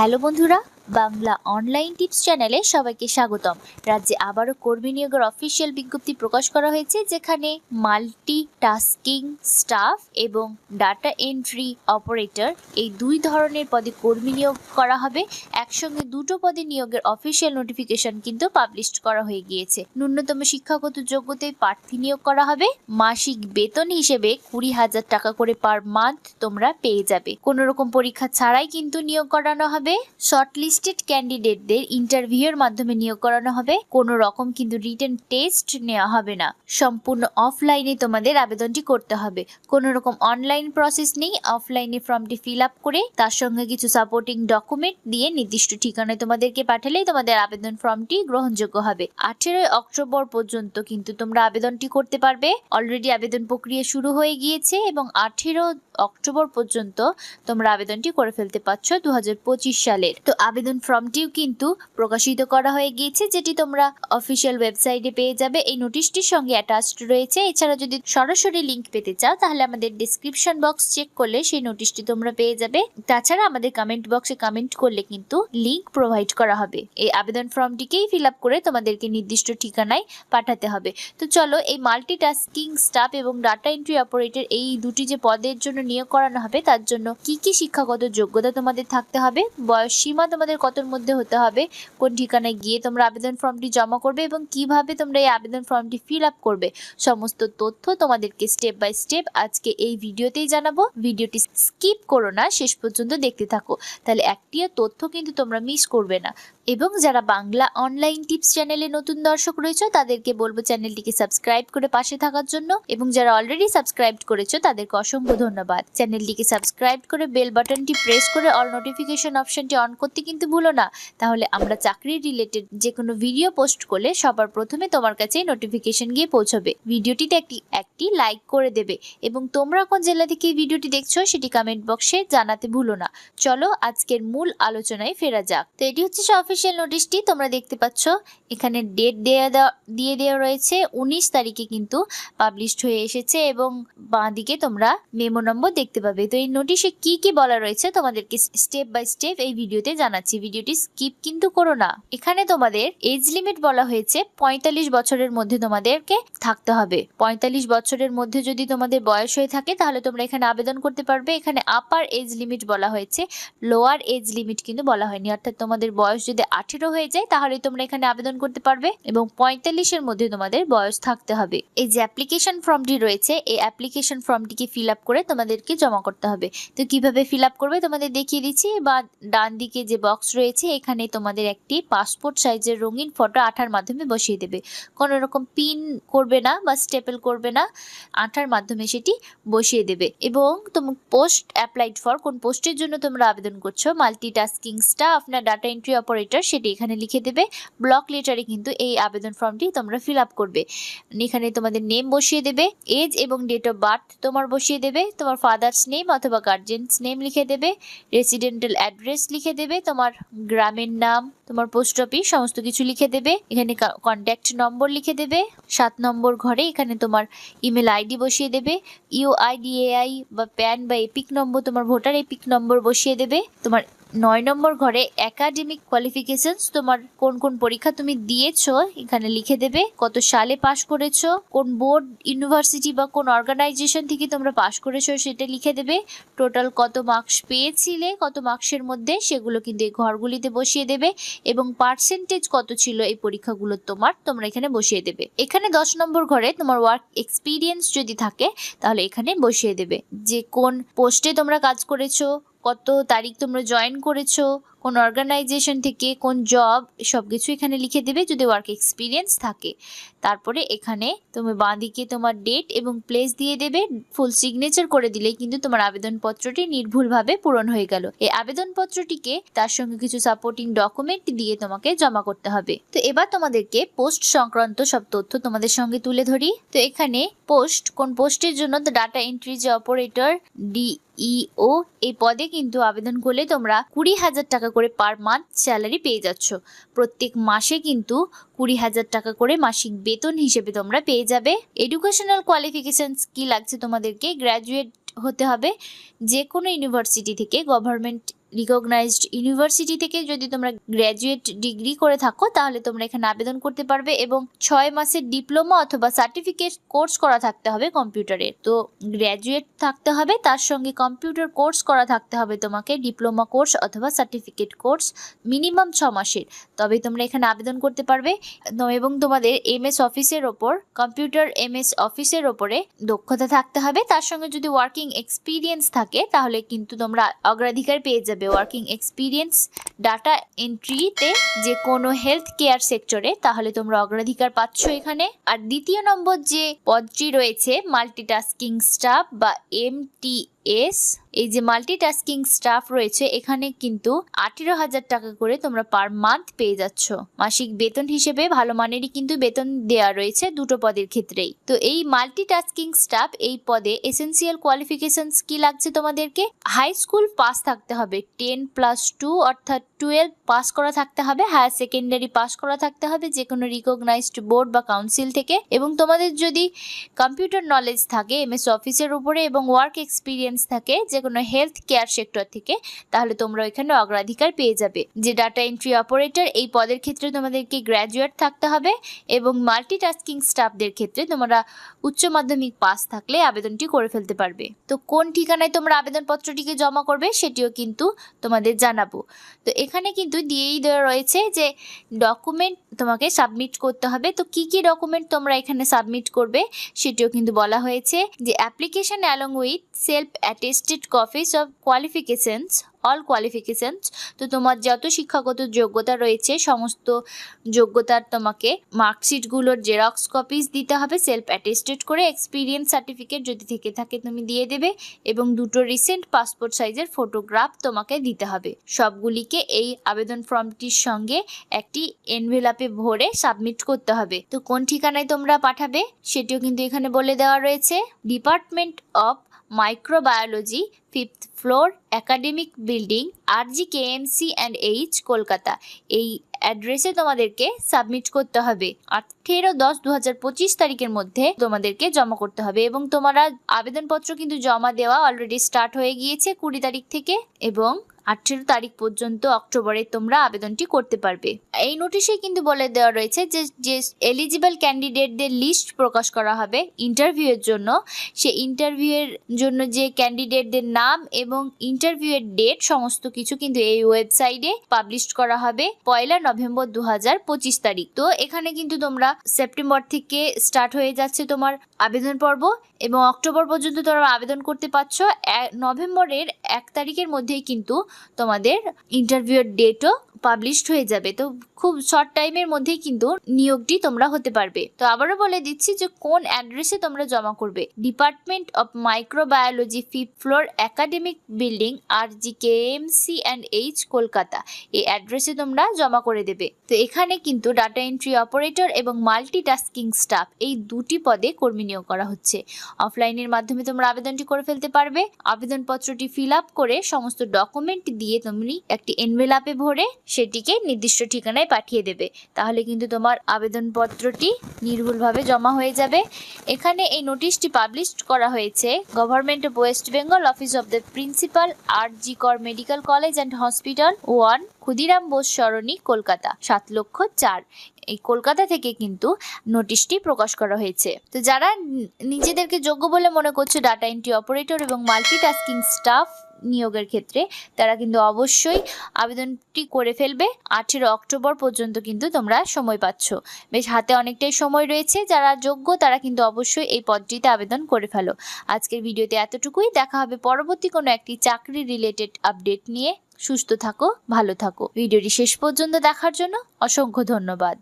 Hello বন্ধুরা Bangla online tips চ্যানেলে সবাইকে স্বাগতম। রাজ্যে আবারও কর্মী নিয়োগের অফিসিয়াল বিজ্ঞপ্তি প্রকাশ করা হয়েছে, যেখানে মাল্টি টাস্কিং স্টাফ এবং ডাটা এন্ট্রি অপারেটর এই দুই ধরনের পদে কর্মী নিয়োগ করা হবে। একসঙ্গে দুটো পদে নিয়োগের অফিসিয়াল নোটিফিকেশন কিন্তু পাবলিশ করা হয়ে গিয়েছে। ন্যূনতম শিক্ষাগত যোগ্যতায় প্রার্থী নিয়োগ করা হবে। মাসিক বেতন হিসেবে কুড়ি হাজার টাকা করে পার মান্থ তোমরা পেয়ে যাবে। কোনো রকম পরীক্ষা ছাড়াই কিন্তু নিয়োগ করানো হবে। শর্টলিস্টেড ক্যান্ডিডেটদের ইন্টারভিউয়ের মাধ্যমে নিয়োগ করানো হবে। কোনো রকম কিন্তু রিটেন টেস্ট নেওয়া হবে না। সম্পূর্ণ অফলাইনে তোমাদের আবেদনটি করতে হবে। কোনো রকম অনলাইন প্রসেস নেই। অফলাইনে ফর্মটি ফিল আপ করে তার সঙ্গে কিছু সাপোর্টিং ডকুমেন্ট দিয়ে নির্দিষ্ট ঠিকানায় তোমাদেরকে পাঠালেই তোমাদের আবেদন ফর্মটি গ্রহণযোগ্য হবে। আঠেরোই অক্টোবর পর্যন্ত কিন্তু তোমরা আবেদনটি করতে পারবে। অলরেডি আবেদন প্রক্রিয়া শুরু হয়ে গিয়েছে এবং আঠেরো অক্টোবর পর্যন্ত তোমরা আবেদনটি করে ফেলতে পারছ দু হাজার পঁচিশ সালের। তো আবেদন ফর্মটিও কিন্তু প্রকাশিত করা হয়ে গিয়েছে, যেটি তোমরা অফিসিয়াল ওয়েবসাইটে পেয়ে যাবে। এই নোটিশটির সঙ্গে অ্যাটাচড রয়েছে। এছাড়া যদি সরাসরি লিঙ্ক পেতে চাও, তাহলে আমাদের ডিসক্রিপশন বক্স চেক করলে সেই নোটিশটি তোমরা পেয়ে যাবে। তাছাড়া আমাদের কমেন্ট বক্সে কমেন্ট করলে কিন্তু লিঙ্ক প্রোভাইড করা হবে। এই আবেদন ফর্মটিকেই ফিল আপ করে তোমাদেরকে নির্দিষ্ট ঠিকানায় পাঠাতে হবে। তো চলো এই মাল্টিটাস্কিং স্টাফ এবং ডাটা এন্ট্রি অপারেটর এই দুটি যে পদের জন্য নিয়োগ করানো হবে, তার জন্য কি কি শিক্ষাগত যোগ্যতা তোমাদের থাকতে হবে, বয়স সীমা তোমাদের কতর মধ্যে হতে হবে, কোন ঠিকানায় গিয়ে তোমরা আবেদন ফর্মটি জমা করবে এবং কীভাবে তোমরা এই আবেদন ফর্মটি ফিল আপ করবে, সমস্ত তথ্য তোমাদেরকে স্টেপ বাই স্টেপ আজকে এই ভিডিওতেই জানাব, ভিডিওটি স্কিপ করো না, শেষ পর্যন্ত দেখতে থাকো, তাহলে একটিও তথ্য কিন্তু তোমরা মিস করবে না, এবং যারা বাংলা অনলাইন টিপস চ্যানেলে নতুন দর্শক রয়েছে, তাদেরকে বলব চ্যানেলটিকে সাবস্ক্রাইব করে পাশে থাকার জন্য, এবং যারা অলরেডি সাবস্ক্রাইব করেছ, তাদেরকে অসংখ্য ধন্যবাদ। চ্যানেলটিকে সাবস্ক্রাইব করে বেল বাটনটি প্রেস করে অল নোটিফিকেশন অপশনটি অন করতে কিন্তু ভুলো না। তাহলে আমরা চাকরি রিলেটেড যে কোনো ভিডিও পোস্ট করলে সবার প্রথমে তোমার কাছে নোটিফিকেশন গিয়ে পৌঁছবে। ভিডিওটিতে একটি একটি লাইক করে দেবে এবং তোমরা কোন জেলা থেকে ভিডিওটি দেখছ সেটি কমেন্ট বক্সে জানাতে ভুলো না। চলো আজকের মূল আলোচনায় ফেরা যাক। তো এটি হচ্ছে অফিসিয়াল নোটিশটি তোমরা দেখতে পাচ্ছ, এখানে ডেট দেওয়া দেওয়া- দিয়ে দেওয়া রয়েছে। উনিশ তারিখে কিন্তু পাবলিশড হয়ে এসেছে এবং বাঁ দিকে তোমরা মেমো নম্বর দেখতে পাবে। তো এই নোটিশে কি কি বলা রয়েছে তোমাদেরকে স্টেপ বাই স্টেপ এই ভিডিওতে জানাচ্ছি। ভিডিওটি স্কিপ কিন্তু করো না। এখানে তোমাদের এজ লিমিট বলা হয়েছে, পঁয়তাল্লিশ বছরের মধ্যে তোমাদেরকে থাকতে হবে। পঁয়তাল্লিশ বছরের মধ্যে যদি তোমাদের বয়স হয়ে থাকে, তাহলে তোমরা এখানে আবেদন করতে পারবে। এখানে আপার এজ লিমিট বলা হয়েছে লোয়ার এজ লিমিট কিন্তু বলা হয়নি। অর্থাৎ তোমাদের বয়স যদি আঠেরো হয়ে যায়, তাহলে তোমরা এখানে আবেদন করতে পারবে এবং পঁয়তাল্লিশের মধ্যে তোমাদের বয়স থাকতে হবে। এই যে অ্যাপ্লিকেশন ফর্মটি রয়েছে, এই অ্যাপ্লিকেশন ফর্মটিকে ফিল আপ করে তোমাদেরকে জমা করতে হবে। তো কীভাবে ফিল আপ করবে তোমাদের দেখিয়ে দিচ্ছি। বা ডান দিকে যে বক্স রয়েছে, এখানে তোমাদের একটি পাসপোর্ট সাইজের রঙিন ফটো আঠার মাধ্যমে বসিয়ে দেবে। কোনো রকম পিন করবে না বা স্টেপেল করবে না, আঠার মাধ্যমে সেটি বসিয়ে দেবে। এবং তুমি, পোস্ট অ্যাপ্লাইড ফর, কোন পোস্টের জন্য তোমরা আবেদন করছ, মাল্টিটাস্কিং স্টাফ না ডাটা এন্ট্রি অপারেটর, সেটি এখানে লিখে দেবে। ব্লক লেটারে কিন্তু এই আবেদন ফর্মটি তোমরা ফিল আপ করবে। এখানে তোমাদের নেম বসিয়ে দেবে, এজ এবং ডেট অফ বার্থ তোমার বসিয়ে দেবে, তোমার ফাদার্স নেম অথবা গার্জেন্স নেম লিখে দেবে রেসিডেন্টাল অ্যাড্রেস লিখে দেবে, তোমার গ্রামের নাম, তোমার পোস্ট অফিস সমস্ত কিছু লিখে দেবে, এখানে কন্ট্যাক্ট নম্বর লিখে দেবে, সাত নম্বর ঘরে এখানে তোমার ইমেল আইডি বসিয়ে দেবে ইউ ইউআইডিএআই বা প্যান বা এপিক নম্বর তোমার ভোটার এপিক নম্বর বসিয়ে দেবে, তোমার নয় নম্বর ঘরে একাডেমিক কোয়ালিফিকেশনস তোমার কোন কোন পরীক্ষা তুমি দিয়েছ, এখানে লিখে দেবে কত সালে পাশ করেছ, কোন বোর্ড ইউনিভার্সিটি বা কোন অর্গানাইজেশন থেকে তোমরা পাশ করেছ সেটা লিখে দেবে। টোটাল কত মার্কস পেয়েছিলে, কত মার্কসের মধ্যে, সেগুলো কিন্তু এই ঘরগুলিতে বসিয়ে দেবে এবং পার্সেন্টেজ কত ছিল এই পরীক্ষাগুলো তোমার, তোমরা এখানে বসিয়ে দেবে। এখানে দশ নম্বর ঘরে তোমার ওয়ার্ক এক্সপিরিয়েন্স যদি থাকে, তাহলে এখানে বসিয়ে দেবে যে কোন পোস্টে তোমরা কাজ করেছ কত তারিখ তোমরা জয়েন করেছ? কোন অর্গানাইজেশন থেকে কোন জব সব কিছু এখানে লিখে দেবে যদি ওয়ার্ক এক্সপিরিয়েন্স থাকে। তারপরে এখানে তুমি বাঁদিকে তোমার ডেট এবং প্লেস দিয়ে দেবে ফুল সিগনেচার করে দিলেই কিন্তু তোমার আবেদনপত্রটি নির্ভুলভাবে পূরণ হয়ে গেল। এই আবেদনপত্রটিকে তার সঙ্গে কিছু সাপোর্টিং ডকুমেন্ট দিয়ে তোমাকে জমা করতে হবে। তো এবার তোমাদেরকে পোস্ট সংক্রান্ত সব তথ্য তোমাদের সঙ্গে তুলে ধরি। তো এখানে পোস্ট কোন পোস্টের জন্য ডাটা এন্ট্রি যে অপারেটর ডি ইও এই পদে কিন্তু আবেদন করলে তোমরা কুড়ি হাজার টাকা করে পার মান্থ স্যালারি পেয়ে যাচ্ছ। প্রত্যেক মাসে কিন্তু কুড়ি হাজার টাকা করে মাসিক বেতন হিসেবে তোমরা পেয়ে যাবে। এডুকেশনাল কোয়ালিফিকেশানস কি লাগছে তোমাদেরকে? গ্র্যাজুয়েট হতে হবে যে কোনো ইউনিভার্সিটি থেকে গভর্নমেন্ট রিকগনাইজড ইউনিভার্সিটি থেকে যদি তোমরা গ্র্যাজুয়েট ডিগ্রি করে থাকো, তাহলে তোমরা এখানে আবেদন করতে পারবে এবং ছয় মাসের ডিপ্লোমা অথবা সার্টিফিকেট কোর্স করা থাকতে হবে কম্পিউটারে তো গ্র্যাজুয়েট থাকতে হবে, তার সঙ্গে কম্পিউটার কোর্স করা থাকতে হবে তোমাকে ডিপ্লোমা কোর্স অথবা সার্টিফিকেট কোর্স মিনিমাম ছ মাসের। তবে তোমরা এখানে আবেদন করতে পারবে এবং তোমাদের এম এস অফিসের ওপর কম্পিউটার এম এস অফিসের ওপরে দক্ষতা থাকতে হবে। তার সঙ্গে যদি ওয়ার্কিং এক্সপিরিয়েন্স থাকে, তাহলে কিন্তু তোমরা অগ্রাধিকার পেয়ে যাবে। ওয়ার্কিং এক্সপিরিয়েন্স ডাটা এন্ট্রিতে যে কোনো হেলথ কেয়ার সেক্টরে তাহলে তোমরা অগ্রাধিকার পাচ্ছ এখানে। আর দ্বিতীয় নম্বর যে পদটি রয়েছে মাল্টিটাস্কিং স্টাফ বা এমটিএস এই যে মাল্টিটাস্কিং স্টাফ রয়েছে, এখানে কিন্তু আঠেরো হাজার টাকা করে তোমরা পার মান্থ পেয়ে যাচ্ছ। মাসিক বেতন হিসেবে ভালো মানেরই কিন্তু বেতন দেয়া রয়েছে দুটো পদের ক্ষেত্রেই। তো এই মাল্টিটাস্কিং স্টাফ এই পদে এসেন্সিয়াল কোয়ালিফিকেশনস কি লাগছে তোমাদেরকে। হাই স্কুল পাস থাকতে হবে টেন প্লাস টু অর্থাৎ টুয়েলভ পাস করা থাকতে হবে হায়ার সেকেন্ডারি পাস করা থাকতে হবে যে কোনো রিকগনাইজড বোর্ড বা কাউন্সিল থেকে। এবং তোমাদের যদি কম্পিউটার নলেজ থাকে এম এস অফিসের উপরে এবং ওয়ার্ক এক্সপিরিয়েন্স থাকে যে কোনো হেলথ কেয়ার সেক্টর থেকে, তাহলে তোমরা এখানে অগ্রাধিকার পেয়ে যাবে। যে ডাটা এন্ট্রি অপারেটর এই পদের ক্ষেত্রে তোমাদেরকে গ্র্যাজুয়েট থাকতে হবে এবং মাল্টিটাস্কিং স্টাফদের ক্ষেত্রে তোমরা উচ্চ মাধ্যমিক পাস থাকলে আবেদনটি করে ফেলতে পারবে। তো কোন ঠিকানায় তোমরা আবেদনপত্রটিকে জমা করবে, সেটিও কিন্তু তোমাদের জানাব। তো এখানে কিন্তু দিয়েই দেওয়া রয়েছে যে ডকুমেন্ট তোমাকে সাবমিট করতে হবে। তো কি কি ডকুমেন্ট তোমরা এখানে সাবমিট করবে সেটিও কিন্তু বলা হয়েছে। যে application along with self attested copies of qualifications all qualifications তো তোমার যত শিক্ষাগত যোগ্যতা রয়েছে, সমস্ত যোগ্যতার তোমাকে মার্কশিটগুলোর জেরক্স কপিস দিতে হবে সেলফ অ্যাটেস্টেড করে এক্সপিরিয়েন্স সার্টিফিকেট যদি থেকে থাকে তুমি দিয়ে দেবে এবং দুটো রিসেন্ট পাসপোর্ট সাইজের ফটোগ্রাফ তোমাকে দিতে হবে। সবগুলিকে এই আবেদন ফর্মটির সঙ্গে একটি এনভেলাপে ভরে সাবমিট করতে হবে। তো কোন ঠিকানায় তোমরা পাঠাবে সেটিও কিন্তু এখানে বলে দেওয়া রয়েছে। Department of microbiology fifth floor academic building R G K M C and H Kolkata এই অ্যাড্রেসে তোমাদেরকে সাবমিট করতে হবে। আঠেরো দশ দু হাজার পঁচিশ তারিখের মধ্যে তোমাদেরকে জমা করতে হবে এবং তোমরা আবেদনপত্র কিন্তু জমা দেওয়া অলরেডি স্টার্ট হয়ে গিয়েছে কুড়ি তারিখ থেকে এবং আঠেরো তারিখ পর্যন্ত অক্টোবরে তোমরা আবেদনটি করতে পারবে। এই নোটিশে কিন্তু বলে দেওয়া রয়েছে যে যে এলিজিবল ক্যান্ডিডেটদের লিস্ট প্রকাশ করা হবে ইন্টারভিউয়ের জন্য। সে ইন্টারভিউয়ের জন্য যে ক্যান্ডিডেটদের নাম এবং ইন্টারভিউয়ের ডেট সমস্ত কিছু কিন্তু এই ওয়েবসাইটে পাবলিশ করা হবে পয়লা নভেম্বর দু হাজার পঁচিশ তারিখ। তো এখানে কিন্তু তোমরা সেপ্টেম্বর থেকে স্টার্ট হয়ে যাচ্ছে তোমার আবেদন পর্ব এবং অক্টোবর পর্যন্ত তোমরা আবেদন করতে পারছ। নভেম্বরের এক তারিখের মধ্যেই কিন্তু তোমাদের ইন্টারভিউয়ের ডেটও পাবলিশড হয়ে যাবে। তো খুব শর্ট টাইমের মধ্যেই কিন্তু নিয়োগটি তোমরা হতে পারবে। তো আবারও বলে দিচ্ছি যে কোন অ্যাড্রেসে তোমরা জমা করবে? Department of microbiology fifth floor academic building R G K M C and H Kolkata এই অ্যাড্রেসে তোমরা জমা করে দেবে। তো এখানে কিন্তু ডাটা এন্ট্রি অপারেটর এবং মাল্টিটাস্কিং স্টাফ এই দুটি পদে কর্মী নিয়োগ করা হচ্ছে। অফলাইনের মাধ্যমে তোমরা আবেদনটি করে ফেলতে পারবে। আবেদনপত্রটি ফিল আপ করে সমস্ত ডকুমেন্ট দিয়ে তুমি একটি এনভেলাপে ভরে সেটিকে নির্দিষ্ট ঠিকানায় পাঠিয়ে দেবে। তাহলে কিন্তু তোমার আবেদনপত্রটি নির্ভুলভাবে জমা হয়ে যাবে। এখানে এই নোটিশটি পাবলিশ করা হয়েছে। Government of West Bengal office of the principal R G Kar medical college and hospital one Khudiram Bose Sarani, Kolkata, সাত লক্ষ চার। এই কলকাতা থেকে কিন্তু নোটিশটি প্রকাশ করা হয়েছে। তো যারা নিজেদেরকে যোগ্য বলে মনে করছে ডাটা এন্ট্রি অপারেটর এবং মাল্টিটাস্কিং স্টাফ নিয়োগের ক্ষেত্রে, তারা কিন্তু অবশ্যই আবেদনটি করে ফেলবে। আঠেরো অক্টোবর পর্যন্ত কিন্তু তোমরা সময় পাচ্ছ। বেশ, হাতে অনেকটাই সময় রয়েছে। যারা যোগ্য, তারা কিন্তু অবশ্যই এই পদটিতে আবেদন করে ফেলো। আজকের ভিডিওতে এতটুকুই। দেখা হবে পরবর্তী কোনো একটি চাকরি রিলেটেড আপডেট নিয়ে। সুস্থ থাকো, ভালো থাকো। ভিডিওটি শেষ পর্যন্ত দেখার জন্য অসংখ্য ধন্যবাদ।